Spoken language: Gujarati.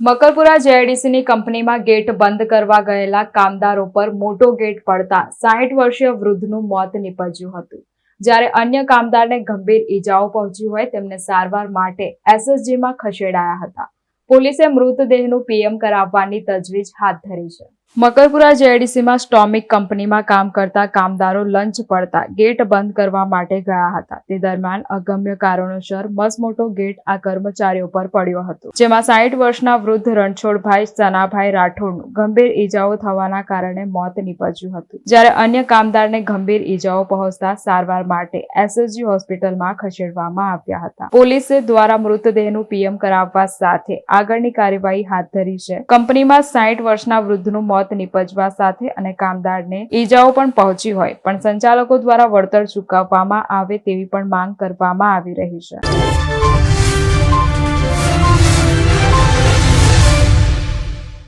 મકરપુરા જેઆઈડીસીની કંપનીમાં ગેટ બંધ કરવા ગયેલા કામદારો પર મોટો ગેટ પડતા સાહીઠ વર્ષીય વૃદ્ધનું મોત નીપજ્યું હતું. જ્યારે અન્ય કામદારને ગંભીર ઈજાઓ પહોંચી હોય તેમને સારવાર માટે એસએસજીમાં ખસેડાયા હતા. પોલીસે મૃતદેહનું પીએમ કરાવવાની તજવીજ હાથ ધરી છે. મકરપુરા જેડીસીમાં સ્ટોમિક કંપનીમાં કામ કરતા કામદારો લંચ પડતા ગેટ બંધ કરવા માટે ગયા હતા. તે દરમિયાન અગમ્ય કારણોસર મસમોટો ગેટ આ કર્મચારીઓ પર પડ્યો હતો. જેમાં સાઠ વર્ષના વૃદ્ધ રણછોડભાઈ, સનાભાઈ રાઠોડનું ગંભીર ઈજાઓ થવાના કારણે મોત નીપજ્યું હતું. જ્યારે અન્ય કામદારને ગંભીર ઈજાઓ પહોંચતા સારવાર માટે એસએસજી હોસ્પિટલમાં ખસેડવામાં આવ્યા હતા. પોલીસે દ્વારા મૃતદેહનું પીએમ કરાવવા સાથે આગળની કાર્યવાહી હાથ ધરી છે. કંપનીમાં સાઠ વર્ષના વૃદ્ધનું મોત નીપજવા સાથે અને કામદારને ઈજાઓ પણ પહોંચી હોય, પણ સંચાલકો દ્વારા વળતર ચૂકવવામાં આવે તેવી પણ માંગ કરવામાં આવી રહી છે.